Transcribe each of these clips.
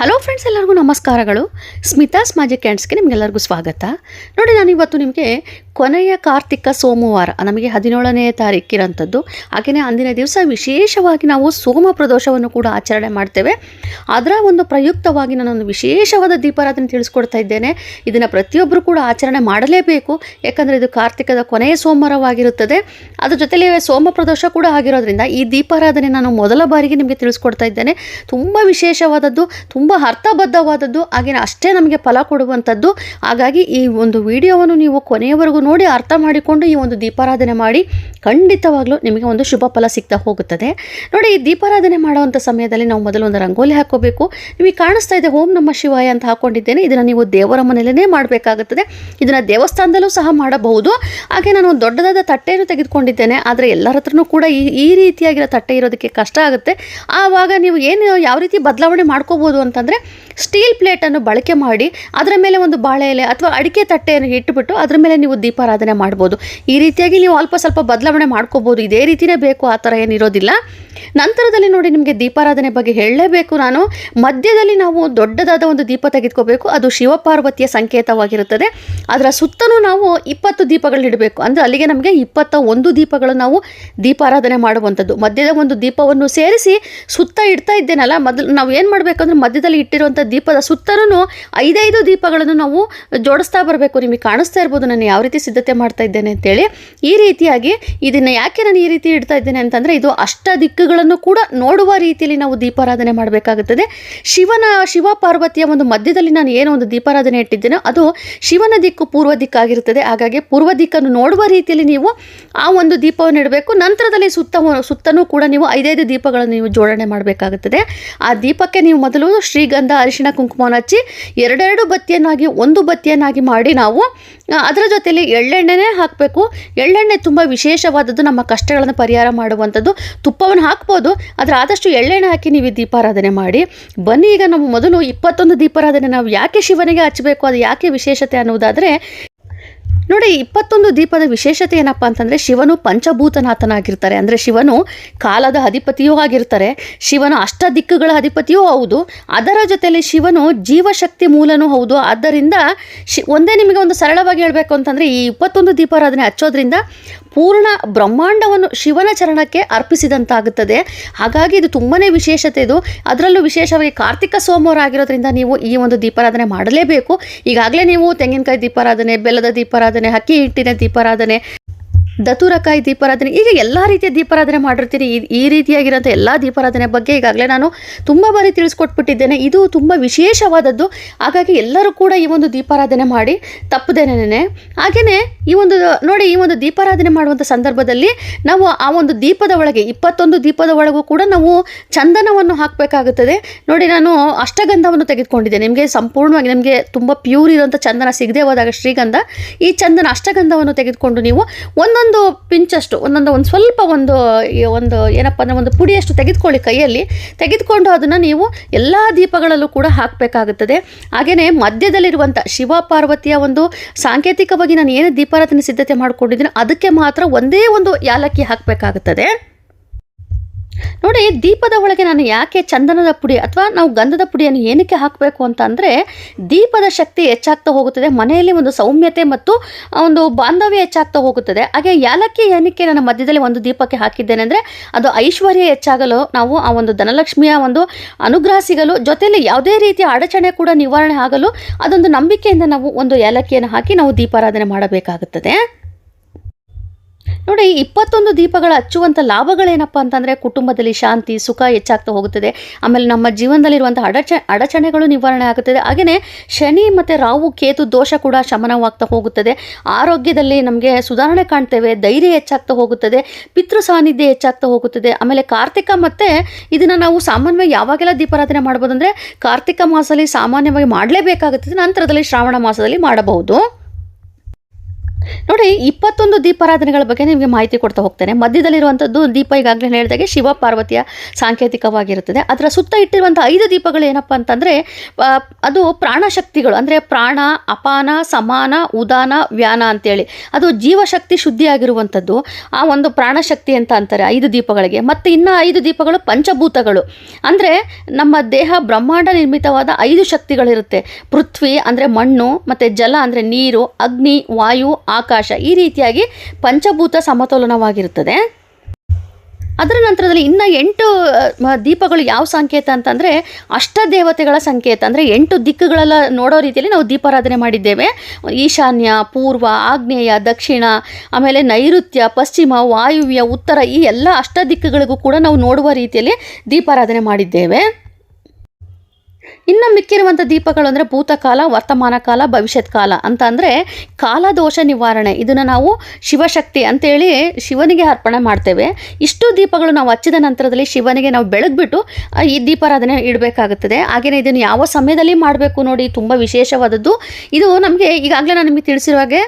Hello friends ಎಲ್ಲರಿಗೂ ನಮಸ್ಕಾರಗಳು. Smitha's magic ಕ್ಯಾಂಡ್ಸ್ಗೆ ನಿಮಗೆಲ್ಲರಿಗೂ ಸ್ವಾಗತ. ನೋಡಿ ನಾನು ಇವತ್ತು ನಿಮಗೆ ಕೊನೆಯ ಕಾರ್ತಿಕ ಸೋಮವಾರ ನಮಗೆ ಹದಿನೇಳನೇ ತಾರೀಕಿರೋಂಥದ್ದು ಹಾಗೆಯೇ ಅಂದಿನ ದಿವಸ ವಿಶೇಷವಾಗಿ ನಾವು ಸೋಮ ಪ್ರದೋಷವನ್ನು ಕೂಡ ಆಚರಣೆ ಮಾಡ್ತೇವೆ. ಅದರ ಒಂದು ಪ್ರಯುಕ್ತವಾಗಿ ನಾನೊಂದು ವಿಶೇಷವಾದ ದೀಪಾರಾಧನೆ ತಿಳಿಸ್ಕೊಡ್ತಾ ಇದ್ದೇನೆ. ಇದನ್ನು ಪ್ರತಿಯೊಬ್ಬರು ಕೂಡ ಆಚರಣೆ ಮಾಡಲೇಬೇಕು. ಯಾಕಂದರೆ ಇದು ಕಾರ್ತಿಕದ ಕೊನೆಯ ಸೋಮವಾರವಾಗಿರುತ್ತದೆ. ಅದರ ಜೊತೆಲಿ ಸೋಮ ಪ್ರದೋಷ ಕೂಡ ಆಗಿರೋದ್ರಿಂದ ಈ ದೀಪಾರಾಧನೆ ನಾನು ಮೊದಲ ಬಾರಿಗೆ ನಿಮಗೆ ತಿಳಿಸ್ಕೊಡ್ತಾ ಇದ್ದೇನೆ. ತುಂಬ ವಿಶೇಷವಾದದ್ದು, ತುಂಬ ಅರ್ಥಬದ್ಧವಾದದ್ದು ಹಾಗೆಯೇ ಅಷ್ಟೇ ನಮಗೆ ಫಲ ಕೊಡುವಂಥದ್ದು. ಹಾಗಾಗಿ ಈ ಒಂದು ವಿಡಿಯೋವನ್ನು ನೀವು ಕೊನೆಯವರೆಗೂ ನೋಡಿ ಅರ್ಥ ಮಾಡಿಕೊಂಡು ಈ ಒಂದು ದೀಪಾರಾಧನೆ ಮಾಡಿ ಖಂಡಿತವಾಗ್ಲೂ ನಿಮಗೆ ಒಂದು ಶುಭ ಫಲ ಸಿಗ್ತಾ ಹೋಗುತ್ತದೆ. ನೋಡಿ, ಈ ದೀಪಾರಾಧನೆ ಮಾಡುವಂಥ ಸಮಯದಲ್ಲಿ ನಾವು ಮೊದಲು ಒಂದು ರಂಗೋಲಿ ಹಾಕೋಬೇಕು. ನಿಮಗೆ ಕಾಣಿಸ್ತಾ ಇದೆ, ಓಂ ನಮ್ಮ ಶಿವಾಯ ಅಂತ ಹಾಕೊಂಡಿದ್ದೇನೆ. ಇದನ್ನು ನೀವು ದೇವರ ಮನೆಯಲ್ಲೇ ಮಾಡಬೇಕಾಗುತ್ತದೆ. ಇದನ್ನು ದೇವಸ್ಥಾನದಲ್ಲೂ ಸಹ ಮಾಡಬಹುದು. ಹಾಗೆ ನಾನು ಒಂದು ದೊಡ್ಡದಾದ ತಟ್ಟೆಯನ್ನು ತೆಗೆದುಕೊಂಡಿದ್ದೇನೆ. ಆದರೆ ಎಲ್ಲರ ಹತ್ರನೂ ಕೂಡ ಈ ಈ ರೀತಿಯಾಗಿರೋ ತಟ್ಟೆ ಇರೋದಕ್ಕೆ ಕಷ್ಟ ಆಗುತ್ತೆ. ಆವಾಗ ನೀವು ಏನು ಯಾವ ರೀತಿ ಬದಲಾವಣೆ ಮಾಡ್ಕೋಬೋದು ಅಂತಂದರೆ ಸ್ಟೀಲ್ ಪ್ಲೇಟನ್ನು ಬಳಕೆ ಮಾಡಿ, ಅದರ ಮೇಲೆ ಒಂದು ಬಾಳೆ ಎಲೆ ಅಥವಾ ಅಡಿಕೆ ತಟ್ಟೆಯನ್ನು ಇಟ್ಟುಬಿಟ್ಟು, ಅದರ ಮೇಲೆ ನೀವು ದೀಪಾರಾಧನೆ ಮಾಡ್ಬೋದು. ಈ ರೀತಿಯಾಗಿ ನೀವು ಅಲ್ಪ ಸ್ವಲ್ಪ ಬದಲಾವಣೆ ಮಾಡ್ಕೋಬೋದು. ಇದೇ ರೀತಿಯೇ ಬೇಕು, ಆ ಥರ ಏನಿರೋದಿಲ್ಲ ನಂತರದಲ್ಲಿ ನೋಡಿ ನಿಮಗೆ ದೀಪಾರಾಧನೆ ಬಗ್ಗೆ ಹೇಳಲೇಬೇಕು ನಾನು. ಮಧ್ಯದಲ್ಲಿ ನಾವು ದೊಡ್ಡದಾದ ಒಂದು ದೀಪ ತೆಗೆದುಕೋಬೇಕು. ಅದು ಶಿವಪಾರ್ವತಿಯ ಸಂಕೇತವಾಗಿರುತ್ತದೆ. ಅದರ ಸುತ್ತಲೂ ನಾವು ಇಪ್ಪತ್ತು ದೀಪಗಳನ್ನ ಇಡಬೇಕು. ಅಂದರೆ ಅಲ್ಲಿಗೆ ನಮಗೆ ಇಪ್ಪತ್ತ ಒಂದು ದೀಪಗಳು ನಾವು ದೀಪಾರಾಧನೆ ಮಾಡುವಂಥದ್ದು. ಮಧ್ಯದ ಒಂದು ದೀಪವನ್ನು ಸೇರಿಸಿ ಸುತ್ತ ಇಡ್ತಾ ಇದ್ದೇನಲ್ಲ, ಮೊದಲು ನಾವು ಏನು ಮಾಡಬೇಕು ಅಂದರೆ ಮಧ್ಯದಲ್ಲಿ ಇಟ್ಟಿರುವಂಥ ದೀಪದ ಸುತ್ತಲೂ ಐದೈದು ದೀಪಗಳನ್ನು ನಾವು ಜೋಡಿಸ್ತಾ ಬರಬೇಕು. ನಿಮಗೆ ಕಾಣಿಸ್ತಾ ಇರ್ಬೋದು, ನಾನು ಯಾವ ರೀತಿ ಸಿದ್ಧತೆ ಮಾಡ್ತಾ ಇದ್ದೇನೆ ಅಂತೇಳಿ ಈ ರೀತಿಯಾಗಿ ಇದನ್ನು ಯಾಕೆ ನಾನು ಈ ರೀತಿ ಇಡ್ತಾ ಇದ್ದೇನೆ ಅಂತಂದರೆ ಇದು ಅಷ್ಟ ದಿಕ್ಕುಗಳನ್ನು ಕೂಡ ನೋಡುವ ರೀತಿಯಲ್ಲಿ ನಾವು ದೀಪಾರಾಧನೆ ಮಾಡಬೇಕಾಗುತ್ತದೆ. ಶಿವನ, ಶಿವ ಪಾರ್ವತಿಯ ಒಂದು ಮಧ್ಯದಲ್ಲಿ ನಾನು ಏನೋ ಒಂದು ದೀಪಾರಾಧನೆ ಇಟ್ಟಿದ್ದೇನೋ ಅದು ಶಿವನ ದಿಕ್ಕು ಪೂರ್ವ ದಿಕ್ಕಾಗಿರುತ್ತದೆ ಹಾಗಾಗಿ ಪೂರ್ವ ದಿಕ್ಕನ್ನು ನೋಡುವ ರೀತಿಯಲ್ಲಿ ನೀವು ಆ ಒಂದು ದೀಪವನ್ನು ಇಡಬೇಕು. ನಂತರದಲ್ಲಿ ಸುತ್ತ ಸುತ್ತನೂ ಕೂಡ ನೀವು ಐದೈದು ದೀಪಗಳನ್ನು ನೀವು ಜೋಡಣೆ ಮಾಡಬೇಕಾಗುತ್ತದೆ. ಆ ದೀಪಕ್ಕೆ ನೀವು ಮೊದಲು ಶ್ರೀಗಂಧ, ಅರಿಶಿಣ, ಕುಂಕುಮವನ್ನು ಹಚ್ಚಿ ಎರಡೆರಡು ಬತ್ತಿಯನ್ನಾಗಿ, ಒಂದು ಬತ್ತಿಯನ್ನಾಗಿ ಮಾಡಿ ನಾವು ಅದರ ಜೊತೆಯಲ್ಲಿ ಎಳ್ಳೆಣ್ಣೆನೇ ಹಾಕಬೇಕು. ಎಳ್ಳೆಣ್ಣೆ ತುಂಬ ವಿಶೇಷವಾದದ್ದು ನಮ್ಮ ಕಷ್ಟಗಳನ್ನು ಪರಿಹಾರ ಮಾಡುವಂಥದ್ದು. ತುಪ್ಪವನ್ನು ಹಾಕ್ಬೋದು, ಆದರೆ ಆದಷ್ಟು ಎಳ್ಳೆಣ್ಣೆ ಹಾಕಿ ನೀವು ದೀಪಾರಾಧನೆ ಮಾಡಿ. ಬನ್ನಿ, ಈಗ ನಾವು ಮೊದಲು ಇಪ್ಪತ್ತೊಂದು ದೀಪಾರಾಧನೆ ನಾವು ಯಾಕೆ ಶಿವನಿಗೆ ಹಚ್ಚಬೇಕು, ಅದು ಯಾಕೆ ವಿಶೇಷತೆ ಅನ್ನೋದಾದರೆ ನೋಡಿ, ಇಪ್ಪತ್ತೊಂದು ದೀಪದ ವಿಶೇಷತೆ ಏನಪ್ಪ ಅಂತಂದರೆ, ಶಿವನು ಪಂಚಭೂತನಾಥನಾಗಿರ್ತಾರೆ. ಅಂದರೆ ಶಿವನು ಕಾಲದ ಅಧಿಪತಿಯೂ ಆಗಿರ್ತಾರೆ. ಶಿವನು ಅಷ್ಟ ದಿಕ್ಕುಗಳ ಅಧಿಪತಿಯೂ ಹೌದು. ಅದರ ಜೊತೆಯಲ್ಲಿ ಶಿವನು ಜೀವಶಕ್ತಿ ಮೂಲನೂ ಹೌದು. ಆದ್ದರಿಂದ ಶಿ, ಒಂದೇ ನಿಮಗೆ ಒಂದು ಸರಳವಾಗಿ ಹೇಳಬೇಕು ಅಂತಂದರೆ, ಈ ಇಪ್ಪತ್ತೊಂದು ದೀಪಾರಾಧನೆ ಹಚ್ಚೋದ್ರಿಂದ ಪೂರ್ಣ ಬ್ರಹ್ಮಾಂಡವನ್ನು ಶಿವನ ಚರಣಕ್ಕೆ ಅರ್ಪಿಸಿದಂತಾಗುತ್ತದೆ. ಹಾಗಾಗಿ ಇದು ತುಂಬಾ ವಿಶೇಷತೆ ಇದು. ಅದರಲ್ಲೂ ವಿಶೇಷವಾಗಿ ಕಾರ್ತಿಕ ಸೋಮವಾರ ಆಗಿರೋದ್ರಿಂದ ನೀವು ಈ ಒಂದು ದೀಪಾರಾಧನೆ ಮಾಡಲೇಬೇಕು. ಈಗಾಗಲೇ ನೀವು ತೆಂಗಿನಕಾಯಿ ದೀಪಾರಾಧನೆ, ಬೆಲ್ಲದ ದೀಪಾರಾಧನೆ, ಅಕ್ಕಿ ಹಿಟ್ಟಿನ ದೀಪಾರಾಧನೆ ದತುರಕಾಯಿ ದೀಪಾರಾಧನೆ. ಈಗ ಎಲ್ಲ ರೀತಿಯ ದೀಪಾರಾಧನೆ ಮಾಡಿರ್ತೀನಿ ಈ ರೀತಿಯಾಗಿರೋಂಥ ಎಲ್ಲ ದೀಪಾರಾಧನೆ ಬಗ್ಗೆ ಈಗಾಗಲೇ ನಾನು ತುಂಬ ಬಾರಿ ತಿಳಿಸ್ಕೊಟ್ಬಿಟ್ಟಿದ್ದೇನೆ. ಇದು ತುಂಬ ವಿಶೇಷವಾದದ್ದು. ಹಾಗಾಗಿ ಎಲ್ಲರೂ ಕೂಡ ಈ ಒಂದು ದೀಪಾರಾಧನೆ ಮಾಡಿ ತಪ್ಪದೇನೆ ಹಾಗೆಯೇ ಈ ಒಂದು, ನೋಡಿ ಈ ಒಂದು ದೀಪಾರಾಧನೆ ಮಾಡುವಂಥ ಸಂದರ್ಭದಲ್ಲಿ ನಾವು ಆ ಒಂದು ದೀಪದ ಒಳಗೆ, ಇಪ್ಪತ್ತೊಂದು ದೀಪದ ಒಳಗೂ ಕೂಡ ನಾವು ಚಂದನವನ್ನು ಹಾಕಬೇಕಾಗುತ್ತದೆ. ನೋಡಿ ನಾನು ಅಷ್ಟಗಂಧವನ್ನು ತೆಗೆದುಕೊಂಡಿದ್ದೆ ನಿಮಗೆ ಸಂಪೂರ್ಣವಾಗಿ ನಿಮಗೆ ತುಂಬ ಪ್ಯೂರ್ ಇರುವಂಥ ಚಂದನ ಸಿಗದೆ ಹೋದಾಗ ಶ್ರೀಗಂಧ, ಈ ಚಂದನ ಅಷ್ಟಗಂಧವನ್ನು ತೆಗೆದುಕೊಂಡು ನೀವು ಒಂದೊಂದು ಪಿಂಚಷ್ಟು ಒಂದೊಂದು ಒಂದು ಸ್ವಲ್ಪ ಒಂದು ಒಂದು ಏನಪ್ಪ ಅಂದರೆ ಒಂದು ಪುಡಿಯಷ್ಟು ತೆಗೆದುಕೊಳ್ಳಿ ಕೈಯಲ್ಲಿ. ತೆಗೆದುಕೊಂಡು ಅದನ್ನು ನೀವು ಎಲ್ಲ ದೀಪಗಳಲ್ಲೂ ಕೂಡ ಹಾಕಬೇಕಾಗುತ್ತದೆ. ಹಾಗೆಯೇ ಮಧ್ಯದಲ್ಲಿರುವಂಥ ಶಿವ ಪಾರ್ವತಿಯ ಒಂದು ಸಾಂಕೇತಿಕವಾಗಿ ನಾನು ಏನು ದೀಪಾರಾಧನೆ ಸಿದ್ಧತೆ ಮಾಡಿಕೊಂಡಿದ್ದೀನಿ, ಅದಕ್ಕೆ ಮಾತ್ರ ಒಂದೇ ಒಂದು ಯಾಲಕ್ಕಿ ಹಾಕಬೇಕಾಗುತ್ತದೆ. ನೋಡಿ, ದೀಪದ ಒಳಗೆ ನಾನು ಯಾಕೆ ಚಂದನದ ಪುಡಿ ಅಥವಾ ನಾವು ಗಂಧದ ಪುಡಿಯನ್ನು ಏನಕ್ಕೆ ಹಾಕಬೇಕು ಅಂತ ಅಂದರೆ, ದೀಪದ ಶಕ್ತಿ ಹೆಚ್ಚಾಗ್ತಾ ಹೋಗುತ್ತದೆ, ಮನೆಯಲ್ಲಿ ಒಂದು ಸೌಮ್ಯತೆ ಮತ್ತು ಒಂದು ಬಾಂಧವ್ಯ ಹೆಚ್ಚಾಗ್ತಾ ಹೋಗುತ್ತದೆ. ಹಾಗೆ ಯಾಲಕ್ಕಿ ಏನಕ್ಕೆ ನನ್ನ ಮಧ್ಯದಲ್ಲಿ ಒಂದು ದೀಪಕ್ಕೆ ಹಾಕಿದ್ದೇನೆ ಅಂದರೆ, ಅದು ಐಶ್ವರ್ಯ ಹೆಚ್ಚಾಗಲು ನಾವು ಆ ಒಂದು ಧನಲಕ್ಷ್ಮಿಯ ಒಂದು ಅನುಗ್ರಹ ಸಿಗಲು, ಜೊತೆಯಲ್ಲಿ ಯಾವುದೇ ರೀತಿಯ ಅಡಚಣೆ ಕೂಡ ನಿವಾರಣೆ ಆಗಲು ಅದೊಂದು ನಂಬಿಕೆಯಿಂದ ನಾವು ಒಂದು ಏಲಕ್ಕಿಯನ್ನು ಹಾಕಿ ನಾವು ದೀಪಾರಾಧನೆ ಮಾಡಬೇಕಾಗುತ್ತದೆ. ನೋಡಿ, ಇಪ್ಪತ್ತೊಂದು ದೀಪಗಳ ಹಚ್ಚುವಂಥ ಲಾಭಗಳೇನಪ್ಪ ಅಂತಂದರೆ ಕುಟುಂಬದಲ್ಲಿ ಶಾಂತಿ, ಸುಖ ಹೆಚ್ಚಾಗ್ತಾ ಹೋಗುತ್ತದೆ. ಆಮೇಲೆ ನಮ್ಮ ಜೀವನದಲ್ಲಿರುವಂಥ ಅಡಚ, ಅಡಚಣೆಗಳು ನಿವಾರಣೆ ಆಗುತ್ತದೆ. ಹಾಗೆಯೇ ಶನಿ ಮತ್ತು ರಾವು ಕೇತು ದೋಷ ಕೂಡ ಶಮನವಾಗ್ತಾ ಹೋಗುತ್ತದೆ. ಆರೋಗ್ಯದಲ್ಲಿ ನಮಗೆ ಸುಧಾರಣೆ ಕಾಣ್ತೇವೆ, ಧೈರ್ಯ ಹೆಚ್ಚಾಗ್ತಾ ಹೋಗುತ್ತದೆ, ಪಿತೃ ಸಾನ್ನಿಧ್ಯ ಹೆಚ್ಚಾಗ್ತಾ ಹೋಗುತ್ತದೆ. ಆಮೇಲೆ ಕಾರ್ತಿಕ ಮತ್ತು ಇದನ್ನು ನಾವು ಸಾಮಾನ್ಯವಾಗಿ ಯಾವಾಗೆಲ್ಲ ದೀಪಾರಾಧನೆ ಮಾಡ್ಬೋದು ಅಂದರೆ ಕಾರ್ತಿಕ ಮಾಸದಲ್ಲಿ ಸಾಮಾನ್ಯವಾಗಿ ಮಾಡಲೇಬೇಕಾಗುತ್ತದೆ ನಂತರದಲ್ಲಿ ಶ್ರಾವಣ ಮಾಸದಲ್ಲಿ ಮಾಡಬಹುದು. ನೋಡಿ, ಇಪ್ಪತ್ತೊಂದು ದೀಪಾರಾಧನೆಗಳ ಬಗ್ಗೆ ನಿಮಗೆ ಮಾಹಿತಿ ಕೊಡ್ತಾ ಹೋಗ್ತೇನೆ. ಮಧ್ಯದಲ್ಲಿರುವಂಥದ್ದು ದೀಪ ಈಗಾಗಲೇ ಹೇಳಿದಾಗೆ ಶಿವ ಪಾರ್ವತಿಯ ಸಾಂಕೇತಿಕವಾಗಿರುತ್ತದೆ. ಅದರ ಸುತ್ತ ಇಟ್ಟಿರುವಂಥ ಐದು ದೀಪಗಳು ಏನಪ್ಪ ಅಂತಂದರೆ ಅದು ಪ್ರಾಣಶಕ್ತಿಗಳು ಅಂದರೆ ಪ್ರಾಣ, ಅಪಾನ, ಸಮಾನ, ಉದಾನ, ವ್ಯಾನ ಅಂತೇಳಿ. ಅದು ಜೀವಶಕ್ತಿ ಶುದ್ಧಿಯಾಗಿರುವಂಥದ್ದು. ಆ ಒಂದು ಪ್ರಾಣಶಕ್ತಿ ಅಂತ ಅಂತಾರೆ ಐದು ದೀಪಗಳಿಗೆ. ಮತ್ತು ಇನ್ನು ಐದು ದೀಪಗಳು ಪಂಚಭೂತಗಳು. ಅಂದರೆ ನಮ್ಮ ದೇಹ ಬ್ರಹ್ಮಾಂಡ ನಿರ್ಮಿತವಾದ ಐದು ಶಕ್ತಿಗಳಿರುತ್ತೆ. ಪೃಥ್ವಿ ಅಂದರೆ ಮಣ್ಣು, ಮತ್ತು ಜಲ ಅಂದರೆ ನೀರು, ಅಗ್ನಿ, ವಾಯು ಆಕಾಶ ಈ ರೀತಿಯಾಗಿ ಪಂಚಭೂತ ಸಮತೋಲನವಾಗಿರುತ್ತದೆ. ಅದರ ನಂತರದಲ್ಲಿ ಇನ್ನು ಎಂಟು ದೀಪಗಳು ಯಾವ ಸಂಕೇತ ಅಂತಂದರೆ ಅಷ್ಟದೇವತೆಗಳ ಸಂಕೇತ. ಅಂದರೆ ಎಂಟು ದಿಕ್ಕುಗಳೆಲ್ಲ ನೋಡೋ ರೀತಿಯಲ್ಲಿ ನಾವು ದೀಪಾರಾಧನೆ ಮಾಡಿದ್ದೇವೆ. ಈಶಾನ್ಯ, ಪೂರ್ವ, ಆಗ್ನೇಯ, ದಕ್ಷಿಣ, ಆಮೇಲೆ ನೈಋತ್ಯ, ಪಶ್ಚಿಮ, ವಾಯುವ್ಯ, ಉತ್ತರ ಈ ಎಲ್ಲ ಅಷ್ಟ ದಿಕ್ಕುಗಳಿಗೂ ಕೂಡ ನಾವು ನೋಡುವ ರೀತಿಯಲ್ಲಿ ದೀಪಾರಾಧನೆ ಮಾಡಿದ್ದೇವೆ. ಇನ್ನು ಮಿಕ್ಕಿರುವಂಥ ದೀಪಗಳು ಅಂದರೆ ಭೂತಕಾಲ ವರ್ತಮಾನ ಕಾಲ ಭವಿಷ್ಯತ್ ಕಾಲ ಅಂತ ಅಂದರೆ ಕಾಲದೋಷ ನಿವಾರಣೆ. ಇದನ್ನು ನಾವು ಶಿವಶಕ್ತಿ ಅಂತೇಳಿ ಶಿವನಿಗೆ ಅರ್ಪಣೆ ಮಾಡ್ತೇವೆ. ಇಷ್ಟು ದೀಪಗಳು ನಾವು ಹಚ್ಚಿದ ನಂತರದಲ್ಲಿ ಶಿವನಿಗೆ ನಾವು ಬೆಳಗ್ಬಿಟ್ಟು ಈ ದೀಪಾರಾಧನೆ ಇಡಬೇಕಾಗುತ್ತದೆ. ಹಾಗೆಯೇ ಇದನ್ನು ಯಾವ ಸಮಯದಲ್ಲಿ ಮಾಡಬೇಕು ನೋಡಿ ತುಂಬ ವಿಶೇಷವಾದದ್ದು. ಇದು ನಮಗೆ ಈಗಾಗಲೇ ನಾನು ನಿಮಗೆ ತಿಳಿಸಿರುವ ಹಾಗೆ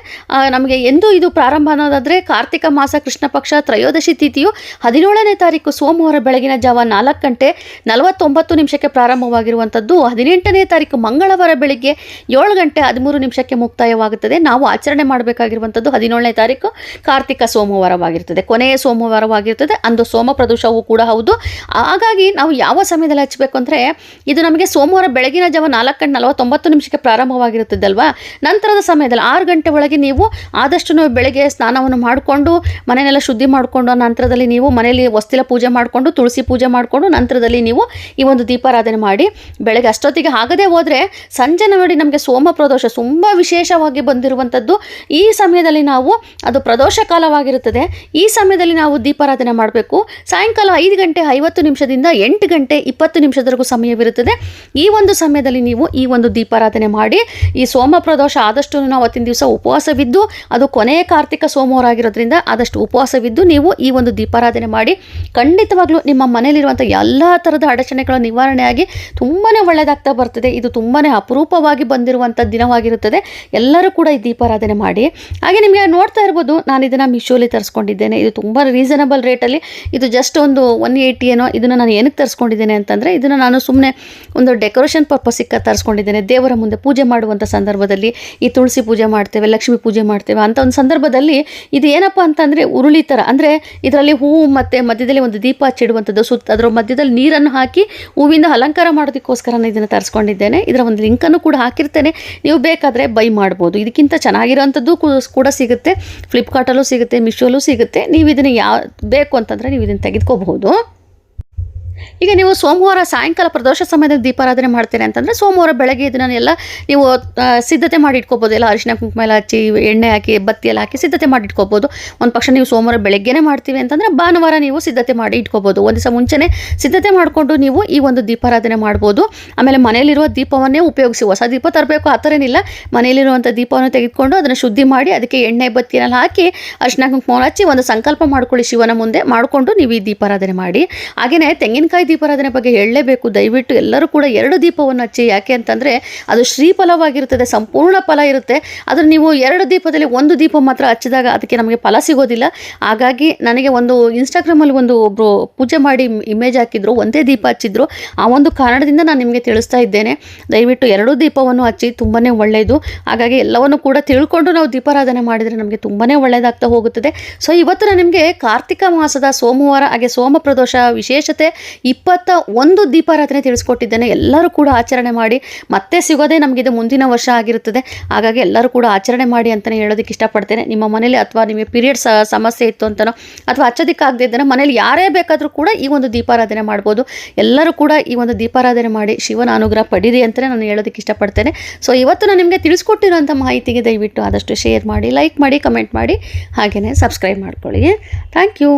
ನಮಗೆ ಎಂದು ಇದು ಪ್ರಾರಂಭ ಅನ್ನೋದಾದರೆ ಕಾರ್ತಿಕ ಮಾಸ, ಕೃಷ್ಣ ಪಕ್ಷ, ತ್ರಯೋದಶಿ ತಿಥಿಯು ಹದಿನೇಳನೇ ತಾರೀಕು ಸೋಮವಾರ ಬೆಳಗಿನ ಜಾವ ನಾಲ್ಕು ಗಂಟೆ ನಲವತ್ತೊಂಬತ್ತು ನಿಮಿಷಕ್ಕೆ ಪ್ರಾರಂಭವಾಗಿರುವಂಥದ್ದು. ಹದಿನೆಂಟನೇ ತಾರೀಕು ಮಂಗಳವಾರ ಬೆಳಿಗ್ಗೆ ಏಳು ಗಂಟೆ ಹದಿಮೂರು ನಿಮಿಷಕ್ಕೆ ಮುಕ್ತಾಯವಾಗುತ್ತದೆ. ನಾವು ಆಚರಣೆ ಮಾಡಬೇಕಾಗಿರುವಂಥದ್ದು ಹದಿನೇಳನೇ ತಾರೀಕು ಕಾರ್ತಿಕ ಸೋಮವಾರವಾಗಿರ್ತದೆ. ಕೊನೆಯ ಸೋಮವಾರವಾಗಿರ್ತದೆ. ಅಂದು ಸೋಮ ಪ್ರದೋಷವೂ ಕೂಡ ಹೌದು. ಹಾಗಾಗಿ ನಾವು ಯಾವ ಸಮಯದಲ್ಲಿ ಹಚ್ಚಬೇಕು ಅಂದರೆ ಇದು ನಮಗೆ ಸೋಮವಾರ ಬೆಳಗಿನ ಜಾವ ನಾಲ್ಕು ಗಂಟೆ ನಲವತ್ತೊಂಬತ್ತು ನಿಮಿಷಕ್ಕೆ ಪ್ರಾರಂಭವಾಗಿರುತ್ತದಲ್ವಾ? ನಂತರದ ಸಮಯದಲ್ಲಿ ಆರು ಗಂಟೆ ಒಳಗೆ ನೀವು ಆದಷ್ಟು ಬೆಳಗ್ಗೆ ಸ್ನಾನವನ್ನು ಮಾಡಿಕೊಂಡು ಮನೆಯಲ್ಲ ಶುದ್ಧಿ ಮಾಡಿಕೊಂಡು ನಂತರದಲ್ಲಿ ನೀವು ಮನೆಯಲ್ಲಿ ವಸ್ತಿಲ ಪೂಜೆ ಮಾಡಿಕೊಂಡು, ತುಳಸಿ ಪೂಜೆ ಮಾಡಿಕೊಂಡು, ನಂತರದಲ್ಲಿ ನೀವು ಈ ಒಂದು ದೀಪಾರಾಧನೆ ಮಾಡಿ ಬೆಳಗ್ಗೆ ಅಷ್ಟೊತ್ತಿಗೆ ಆಗದೆ ಹೋದರೆ ಸಂಜೆ ನೋಡಿ ನಮಗೆ ಸೋಮ ಪ್ರದೋಷ ತುಂಬ ವಿಶೇಷವಾಗಿ ಬಂದಿರುವಂಥದ್ದು. ಈ ಸಮಯದಲ್ಲಿ ನಾವು ಅದು ಪ್ರದೋಷ ಕಾಲವಾಗಿರುತ್ತದೆ. ಈ ಸಮಯದಲ್ಲಿ ನಾವು ದೀಪಾರಾಧನೆ ಮಾಡಬೇಕು. ಸಾಯಂಕಾಲ ಐದು ಗಂಟೆ ಐವತ್ತು ನಿಮಿಷದಿಂದ ಎಂಟು ಗಂಟೆ ಇಪ್ಪತ್ತು ನಿಮಿಷದವರೆಗೂ ಸಮಯವಿರುತ್ತದೆ. ಈ ಒಂದು ಸಮಯದಲ್ಲಿ ನೀವು ಈ ಒಂದು ದೀಪಾರಾಧನೆ ಮಾಡಿ, ಈ ಸೋಮ ಪ್ರದೋಷ ಆದಷ್ಟು ನಾವು ಅವತ್ತಿನ ದಿವಸ ಉಪವಾಸವಿದ್ದು, ಅದು ಕೊನೆಯ ಕಾರ್ತಿಕ ಸೋಮವಾರ ಆಗಿರೋದ್ರಿಂದ ಆದಷ್ಟು ಉಪವಾಸವಿದ್ದು ನೀವು ಈ ಒಂದು ದೀಪಾರಾಧನೆ ಮಾಡಿ, ಖಂಡಿತವಾಗ್ಲೂ ನಿಮ್ಮ ಮನೆಯಲ್ಲಿರುವಂಥ ಎಲ್ಲ ಥರದ ಅಡಚಣೆಗಳ ನಿವಾರಣೆಯಾಗಿ ತುಂಬಾ ಒಳ್ಳೆಯದಾಗ್ತಾ ಬರ್ತದೆ. ಇದು ತುಂಬಾ ಅಪರೂಪವಾಗಿ ಬಂದಿರುವಂಥ ದಿನವಾಗಿರುತ್ತದೆ. ಎಲ್ಲರೂ ಕೂಡ ಈ ದೀಪಾರಾಧನೆ ಮಾಡಿ. ಹಾಗೆ ನಿಮಗೆ ನೋಡ್ತಾ ಇರ್ಬೋದು, ನಾನು ಇದನ್ನು ಮಿಶೋಲಿ ತರಿಸ್ಕೊಂಡಿದ್ದೇನೆ. ಇದು ತುಂಬ ರೀಸನಬಲ್ ರೇಟಲ್ಲಿ ಇದು ಜಸ್ಟ್ ಒಂದು ಒನ್ ಏಯ್ಟಿ ಏನೋ, ಇದನ್ನು ನಾನು ಏನಕ್ಕೆ ತರಿಸ್ಕೊಂಡಿದ್ದೇನೆ ಅಂತಂದರೆ, ಇದನ್ನು ನಾನು ಸುಮ್ಮನೆ ಒಂದು ಡೆಕೋರೇಷನ್ ಪರ್ಪಸ್ಸಿಗೆ ತರಿಸ್ಕೊಂಡಿದ್ದೇನೆ. ದೇವರ ಮುಂದೆ ಪೂಜೆ ಮಾಡುವಂಥ ಸಂದರ್ಭದಲ್ಲಿ ಈ ತುಳಸಿ ಪೂಜೆ ಮಾಡ್ತೇವೆ, ಲಕ್ಷ್ಮಿ ಪೂಜೆ ಮಾಡ್ತೇವೆ ಅಂತ ಒಂದು ಸಂದರ್ಭದಲ್ಲಿ ಇದು ಏನಪ್ಪ ಅಂತಂದರೆ ಉರುಳಿ ಥರ ಅಂದರೆ ಇದರಲ್ಲಿ ಹೂವು ಮತ್ತು ಮಧ್ಯದಲ್ಲಿ ಒಂದು ದೀಪ ಹಚ್ಚಿಡುವಂಥದ್ದು ಸುತ್ತ ಅದರ ಮಧ್ಯದಲ್ಲಿ ನೀರನ್ನು ಹಾಕಿ ಹೂವಿಂದ ಅಲಂಕಾರ ಮಾಡೋದಕ್ಕೋಸ್ಕರ ನಾನು ಇದನ್ನು ತರಿಸ್ಕೊಂಡಿದ್ದೇನೆ. ಇದರ ಒಂದು ಲಿಂಕನ್ನು ಕೂಡ ಹಾಕಿರ್ತೇನೆ. ನೀವು ಬೇಕಾದರೆ ಬೈ ಮಾಡ್ಬೋದು. ಇದಕ್ಕಿಂತ ಚೆನ್ನಾಗಿರೋವಂಥದ್ದು ಕೂಡ ಸಿಗುತ್ತೆ. ಫ್ಲಿಪ್ಕಾರ್ಟಲ್ಲೂ ಸಿಗುತ್ತೆ ಮಿಶೋಲ್ಲೂ ಸಿಗುತ್ತೆ. ನೀವು ಇದನ್ನು ಯಾವ ಬೇಕು ಅಂತಂದರೆ ನೀವು ಇದನ್ನು ತೆಗೆದುಕೋಬಹುದು. ಈಗ ನೀವು ಸೋಮವಾರ ಸಾಯಂಕಾಲ ಪ್ರದೋಷ ಸಮಯದಲ್ಲಿ ದೀಪಾರಾಧನೆ ಮಾಡ್ತೇನೆ ಅಂತಂದರೆ ಸೋಮವಾರ ಬೆಳಗ್ಗೆ ಇದನ್ನೆಲ್ಲ ನೀವು ಸಿದ್ಧತೆ ಮಾಡಿ ಇಟ್ಕೋಬೋದು. ಎಲ್ಲ ಅರಿಶಿನ ಕುಂಕುಮ ಎಲ್ಲ ಹಚ್ಚಿ, ಎಣ್ಣೆ ಹಾಕಿ ಬತ್ತಿ ಎಲ್ಲ ಹಾಕಿ ಸಿದ್ಧತೆ ಮಾಡಿ ಇಟ್ಕೋಬೋದು. ಒಂದು ಪಕ್ಷ ನೀವು ಸೋಮವಾರ ಬೆಳಗ್ಗೆನೇ ಮಾಡ್ತೀವಿ ಅಂತಂದರೆ ಭಾನುವಾರ ನೀವು ಸಿದ್ಧತೆ ಮಾಡಿ ಇಟ್ಕೋಬೋದು. ಒಂದು ದಿವಸ ಮುಂಚೆನೇ ಸಿದ್ಧತೆ ಮಾಡಿಕೊಂಡು ನೀವು ಈ ಒಂದು ದೀಪಾರಾಧನೆ ಮಾಡ್ಬೋದು. ಆಮೇಲೆ ಮನೆಯಲ್ಲಿರುವ ದೀಪವನ್ನೇ ಉಪಯೋಗಿಸಿ. ಹೊಸ ದೀಪ ತರಬೇಕು, ಆ ಥರ ಏನಿಲ್ಲ. ಮನೆಯಲ್ಲಿರುವಂಥ ದೀಪವನ್ನು ತೆಗೆದುಕೊಂಡು ಅದನ್ನು ಶುದ್ಧಿ ಮಾಡಿ ಅದಕ್ಕೆ ಎಣ್ಣೆ, ಬತ್ತಿಯನ್ನೆಲ್ಲ ಹಾಕಿ, ಅರಿಶಿನ ಕುಂಕುಮ ಹಚ್ಚಿ ಒಂದು ಸಂಕಲ್ಪ ಮಾಡ್ಕೊಳ್ಳಿ ಶಿವನ ಮುಂದೆ. ಮಾಡಿಕೊಂಡು ನೀವು ಈ ದೀಪಾರಾಧನೆ ಮಾಡಿ. ಹಾಗೆಯೇ ತೆಂಗಿನಕಾಯಿ ದೀಪಾರಾಧನೆ ಬಗ್ಗೆ ಹೇಳಲೇಬೇಕು. ದಯವಿಟ್ಟು ಎಲ್ಲರೂ ಕೂಡ ಎರಡು ದೀಪವನ್ನು ಹಚ್ಚಿ. ಯಾಕೆ ಅಂತಂದರೆ ಅದು ಶ್ರೀಫಲವಾಗಿರುತ್ತದೆ, ಸಂಪೂರ್ಣ ಫಲ ಇರುತ್ತೆ. ಆದರೆ ನೀವು ಎರಡು ದೀಪದಲ್ಲಿ ಒಂದು ದೀಪ ಮಾತ್ರ ಹಚ್ಚಿದಾಗ ಅದಕ್ಕೆ ನಮಗೆ ಫಲ ಸಿಗೋದಿಲ್ಲ. ಹಾಗಾಗಿ ನನಗೆ ಒಂದು ಇನ್ಸ್ಟಾಗ್ರಾಮಲ್ಲಿ ಒಂದು ಒಬ್ಬರು ಪೂಜೆ ಮಾಡಿ ಇಮೇಜ್ ಹಾಕಿದ್ರು, ಒಂದೇ ದೀಪ ಹಚ್ಚಿದ್ರು. ಆ ಒಂದು ಕಾರಣದಿಂದ ನಾನು ನಿಮಗೆ ತಿಳಿಸ್ತಾ ಇದ್ದೇನೆ. ದಯವಿಟ್ಟು ಎರಡೂ ದೀಪವನ್ನು ಹಚ್ಚಿ ತುಂಬಾ ಒಳ್ಳೆಯದು. ಹಾಗಾಗಿ ಎಲ್ಲವನ್ನು ಕೂಡ ತಿಳ್ಕೊಂಡು ನಾವು ದೀಪಾರಾಧನೆ ಮಾಡಿದರೆ ನಮಗೆ ತುಂಬಾ ಒಳ್ಳೆಯದಾಗ್ತಾ ಹೋಗುತ್ತದೆ. ಸೊ ಇವತ್ತು ನಿಮಗೆ ಕಾರ್ತಿಕ ಮಾಸದ ಸೋಮವಾರ, ಹಾಗೆ ಸೋಮ ಪ್ರದೋಷ ವಿಶೇಷತೆ ಇಪ್ಪತ್ತ ಒಂದು ದೀಪಾರಾಧನೆ ತಿಳಿಸ್ಕೊಟ್ಟಿದ್ದೇನೆ. ಎಲ್ಲರೂ ಕೂಡ ಆಚರಣೆ ಮಾಡಿ, ಮತ್ತೆ ಸಿಗೋದೇ ನಮಗಿದು ಮುಂದಿನ ವರ್ಷ ಆಗಿರುತ್ತದೆ. ಹಾಗಾಗಿ ಎಲ್ಲರೂ ಕೂಡ ಆಚರಣೆ ಮಾಡಿ ಅಂತಲೇ ಹೇಳೋದಕ್ಕೆ ಇಷ್ಟಪಡ್ತೇನೆ. ನಿಮ್ಮ ಮನೇಲಿ ಅಥವಾ ನಿಮಗೆ ಪೀರಿಯಡ್ ಸಮಸ್ಯೆ ಇತ್ತು ಅಂತನೋ, ಅಥವಾ ಹಚ್ಚೋದಕ್ಕಾಗದೇ ಇದ್ದರೆ ಮನೇಲಿ ಯಾರೇ ಬೇಕಾದರೂ ಕೂಡ ಈ ಒಂದು ದೀಪಾರಾಧನೆ ಮಾಡ್ಬೋದು. ಎಲ್ಲರೂ ಕೂಡ ಈ ಒಂದು ದೀಪಾರಾಧನೆ ಮಾಡಿ ಶಿವನ ಅನುಗ್ರಹ ಪಡೀರಿ ಅಂತಲೇ ನಾನು ಹೇಳೋದಕ್ಕೆ ಇಷ್ಟಪಡ್ತೇನೆ. ಸೊ ಇವತ್ತು ನಾನು ನಿಮಗೆ ತಿಳಿಸ್ಕೊಟ್ಟಿರೋಂಥ ಮಾಹಿತಿಗೆ ದಯವಿಟ್ಟು ಆದಷ್ಟು ಶೇರ್ ಮಾಡಿ ಲೈಕ್ ಮಾಡಿ ಕಮೆಂಟ್ ಮಾಡಿ ಹಾಗೆಯೇ ಸಬ್ಸ್ಕ್ರೈಬ್ ಮಾಡ್ಕೊಳ್ಳಿ. Thank you